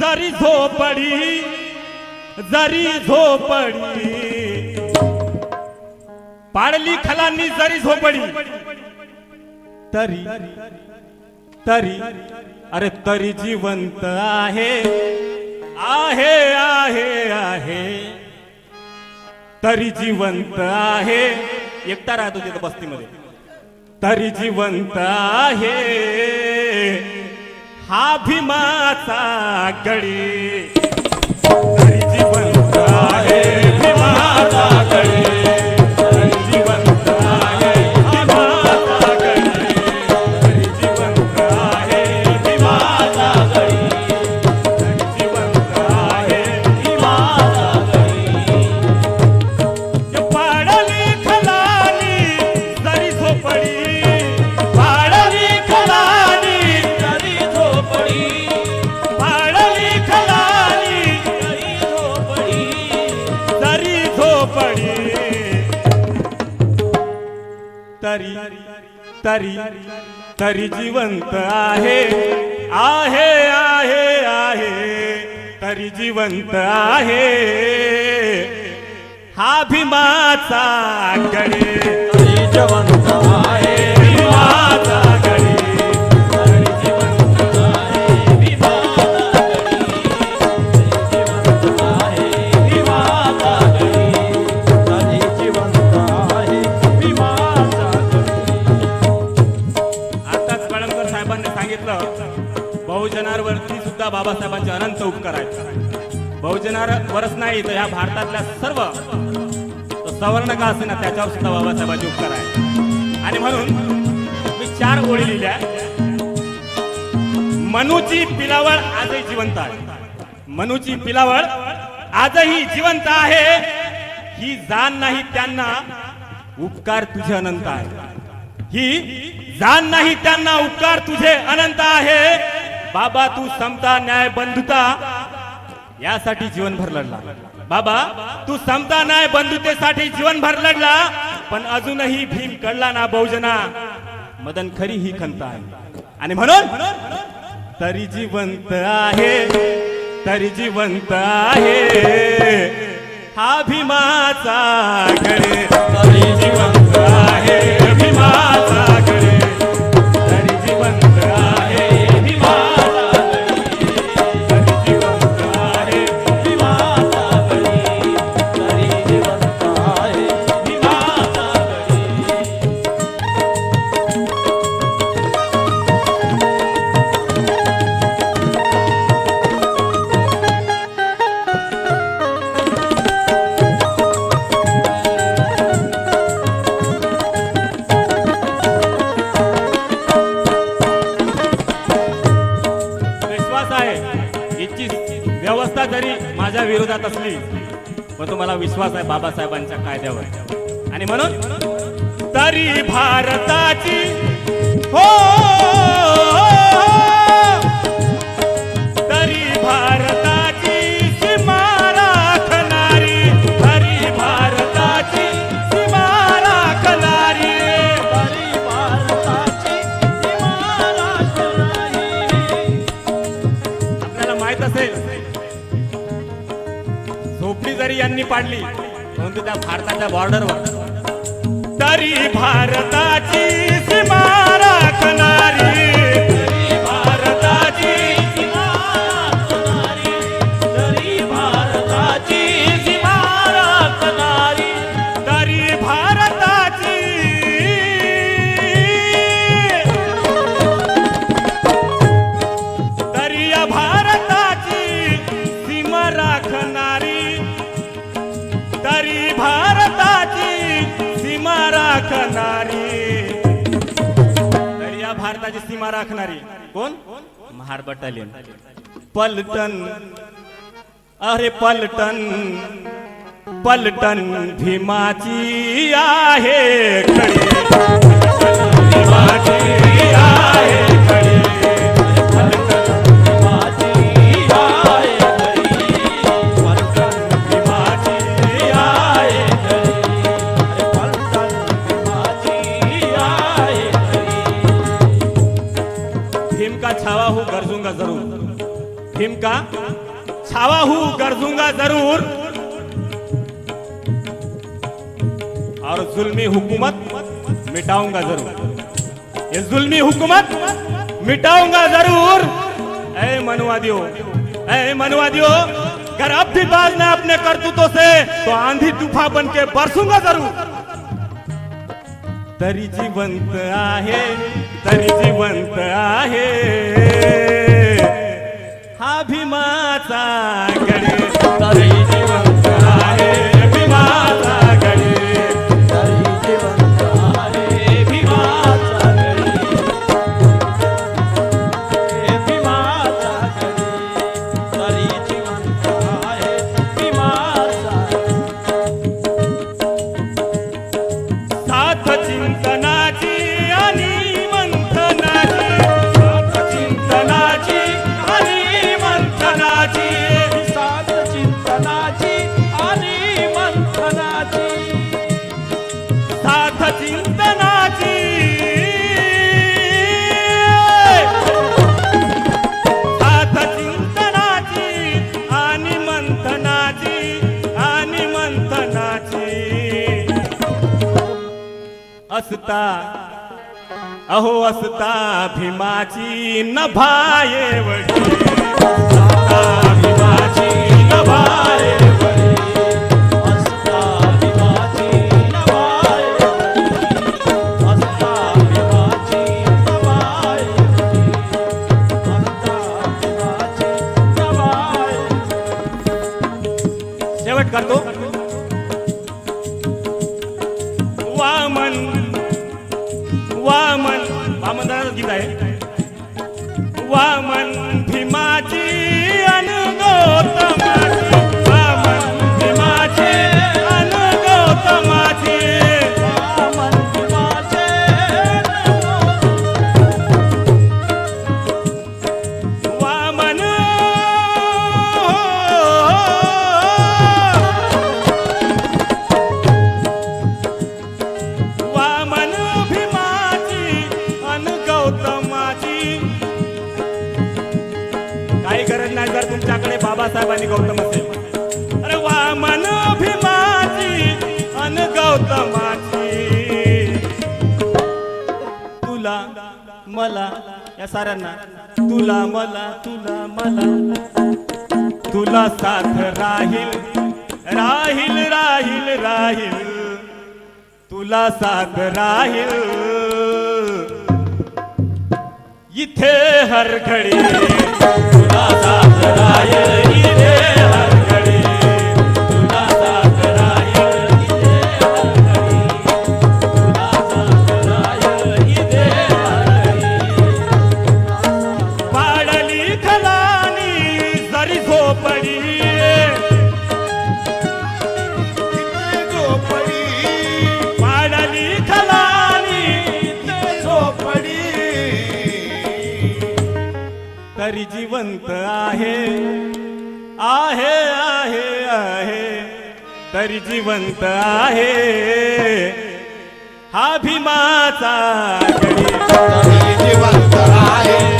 जरी झोपडी जरी झोपडी. पाडली खलांनी जरी झोपडी. तरी तरी अरे तरी जिवंत आहे आहे आहे आहे. तरी जिवंत आहे. एकटा राहतो तिथं बस्तीमध्ये. तरी जिवंत आहे. हा भीमाचा गडी जीवन पडे। तरी तरी तरी जिवंत आहे आहे आहे आहे तरी जिवंत आहे. हा भीमाचा गडे बाबासाहेबांचे अनंत उपकार आहेत. बहुजनावरच नाही तर ह्या भारतातल्या सर्व सवर्ण का असे ना त्याच्यावर सुद्धा बाबासाहेबांचे उपकार आहेत. आणि म्हणून मी चार ओळी लिहिल्या मनूची पिलावळ आजही जिवंत आहे. मनूची पिलावळ आजही जिवंत आहे. ही जाण नाही त्यांना उपकार तुझे अनंत आहे. ही जाण नाही त्यांना उपकार तुझे अनंत आहे. बाबा तू समता न्याय बंधुता यासाठी जीवनभर लढला. बाबा तू समता न्याय बंधुतेसाठी जीवनभर लढला पण अजूनही भीम कळला ना बहुजना. मदन खरी ही खंत आहे. आणि म्हणून तरी जिवंत आहे तरी जिवंत आहे. हा भीमाचा गडे तरी जिवंत आहे. विरोधात असली पण तुम्हाला विश्वास आहे बाबासाहेबांच्या कायद्यावर. आणि म्हणून तरी भारताची हो. हो, हो, हो. पाडली. परंतु त्या भारताच्या बॉर्डरवर तरी भारताची सीमा राखणारी. कोण? महार बटालियन. पलटन. अरे पलटन. पलटन भीमाची आहे भीमाची आहे. होगा जरूर। और जुल्मी हुकूमत मिटाऊंगा जरूर। ये जुल्मी हुकूमत मिटाऊंगा जरूर। ऐ मनुवादियों ऐ मनुवादियों अगर अब भी बाज ना अपने करतूतों से तो आंधी तूफा बन के बरसूंगा जरूर। तरी जिवंत आहे तरी जिवंत आहे। हा भीमाचा गणेश तरी जिवंत अहो असता भीमाची नभाये वडी. असता भीमाची नभाये वडी. करतो. वामन साहेबांनी गौतम असेल. अरे वामन भीमाची अन गौतमाची. तुला मला या साऱ्यांना. तुला मला तुला मला. तुला साथ राहील राहील राहील राहील. तुला साथ राहील. इथे हर घडी तुला साथ राहील इथे तरी जिवंत आहे. आहे आहे आहे. तरी जिवंत आहे. हा भीमाचा जिवंत आहे.